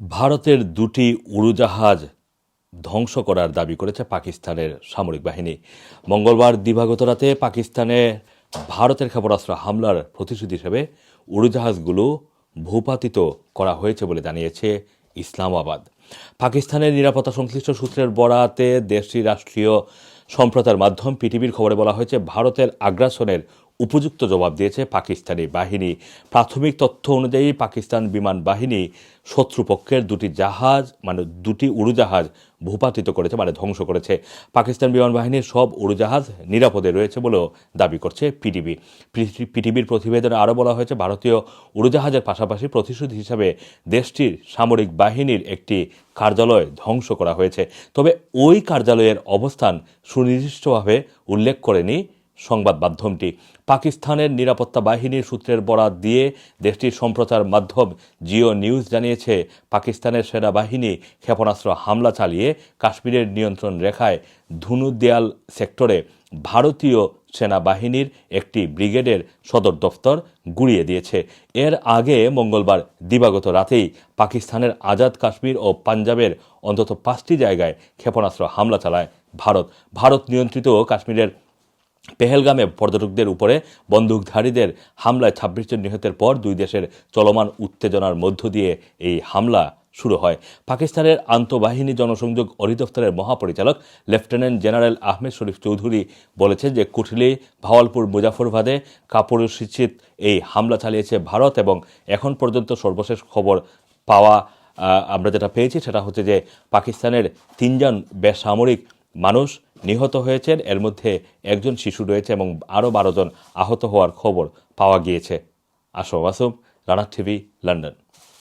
ভারতের দুটি উড়োজাহাজ ধ্বংস করার দাবি করেছে পাকিস্তানের সামরিক বাহিনী। মঙ্গলবার দিবাগত রাতে পাকিস্তানে ভারতের ক্ষেপণাস্ত্র হামলার প্রতিশ্রুতি হিসেবে উড়োজাহাজগুলো ভূপাতিত করা হয়েছে বলে জানিয়েছে ইসলামাবাদ। পাকিস্তানের নিরাপত্তা সংশ্লিষ্ট সূত্রের বরাতে দেশটির রাষ্ট্রীয় সম্প্রচার মাধ্যম পিটিভির খবরে বলা হয়েছে, ভারতের আগ্রাসনের উপযুক্ত জবাব দিয়েছে পাকিস্তানি বাহিনী। প্রাথমিক তথ্য অনুযায়ী পাকিস্তান বিমান বাহিনী শত্রুপক্ষের দুটি জাহাজ মানে দুটি উড়োজাহাজ ভূপাতিত করেছে মানে ধ্বংস করেছে। পাকিস্তান বিমান বাহিনীর সব উড়োজাহাজ নিরাপদে রয়েছে বলেও দাবি করছে পিটিভি। পিটিভির প্রতিবেদনে আরও বলা হয়েছে, ভারতীয় উড়োজাহাজের পাশাপাশি প্রতিশোধ হিসাবে দেশটির সামরিক বাহিনীর একটি কার্যালয় ধ্বংস করা হয়েছে। তবে ওই কার্যালয়ের অবস্থান সুনির্দিষ্টভাবে উল্লেখ করেনি সংবাদ মাধ্যমটি। পাকিস্তানের নিরাপত্তা বাহিনীর সূত্রের বরাত দিয়ে দেশটির সম্প্রচার মাধ্যম জিও নিউজ জানিয়েছে, পাকিস্তানের সেনাবাহিনী ক্ষেপণাস্ত্র হামলা চালিয়ে কাশ্মীরের নিয়ন্ত্রণ রেখায় ধুনুদিয়াল সেক্টরে ভারতীয় সেনাবাহিনীর একটি ব্রিগেডের সদর দফতর গুড়িয়ে দিয়েছে। এর আগে মঙ্গলবার দিবাগত রাতেই পাকিস্তানের আজাদ কাশ্মীর ও পাঞ্জাবের অন্তত পাঁচটি জায়গায় ক্ষেপণাস্ত্র হামলা চালায় ভারত। ভারত নিয়ন্ত্রিত কাশ্মীরের পেহেলগামে পর্যটকদের উপরে বন্দুকধারীদের হামলায় ছাব্বিশ জন নিহতের পর দুই দেশের চলমান উত্তেজনার মধ্য দিয়ে এই হামলা শুরু হয়। পাকিস্তানের আন্তঃবাহিনী জনসংযোগ অধিদপ্তরের মহাপরিচালক লেফটেন্যান্ট জেনারেল আহমেদ শরীফ চৌধুরী বলেছেন যে কুঠলি ভাওয়ালপুর মুজাফরবাদে কাপুরুষিচিত এই হামলা চালিয়েছে ভারত এবং এখন পর্যন্ত সর্বশেষ খবর পাওয়া আমরা যেটা পেয়েছি সেটা হচ্ছে যে পাকিস্তানের তিনজন বেসামরিক মানুষ নিহত হয়েছেন। এর মধ্যে একজন শিশু রয়েছে এবং আরও বারো জন আহত হওয়ার খবর পাওয়া গিয়েছে। Assam Assam Rana TV, London.